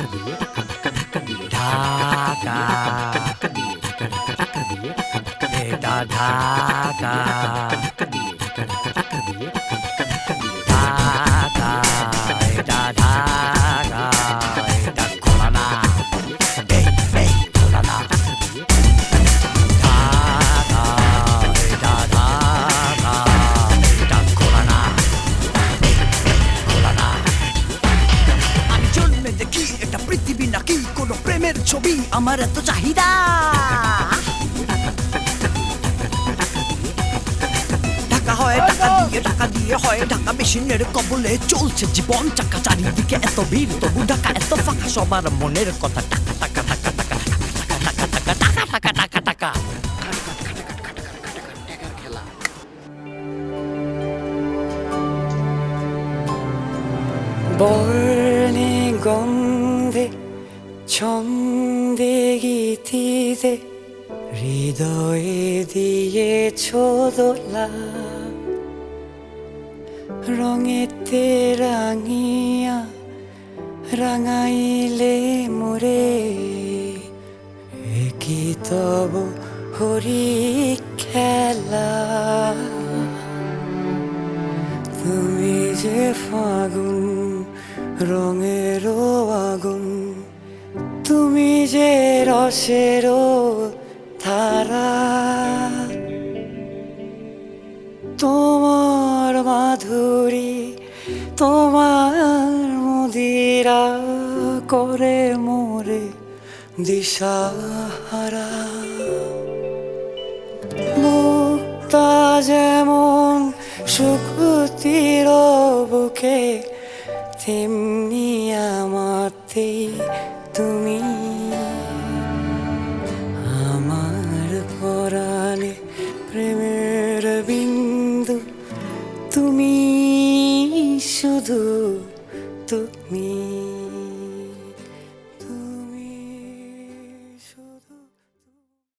ধাক্কা দিয়ে ধাক্কা ধাক্কা ধাক্কা দিয়ে ধাক্কা ধাক্কা ধাক্কা দিয়ে ধাক্কা ধাক্কা ধাক্কা দিয়ে ধাক্কা ধাক্কা ধাক্কা দিয়ে ধাক্কা ধাক্কা ধাক্কা দিয়ে ছবি আমার এত চাহিদা ঢাকা হয় টাকা দিয়ে টাকা দিয়ে হয় ঢাকা মেশিনের কবলে চলছে জীবন চাকা চারিদিকে এত ভিড় তবু ঢাকা এত ফাঁকা সবার মনের কথা টাকা টাকা টাকা টাকা টাকা টাকা টাকা টাকা টাকা টাকা বর্ণে গন্ধে ছন্দে গীতিতে হৃদয়ে দিয়েছ দোলা রঙেতে রাঙিয়া রাঙাইলে মোরে। কি তব হরি খেলা। তুমি যে ফাগুন রঙেরও আগুন। তুমি যে রসেরও ধারা, তোমার মাধুরী, তোমার মদিরা করে মোরে দিশাহারা। মুক্তা যেমন সুকুতির বুকে তেমনি আমাতে তুমি আমার পরালে প্রেমের বিন্দু। তুমি শুধু তুমি।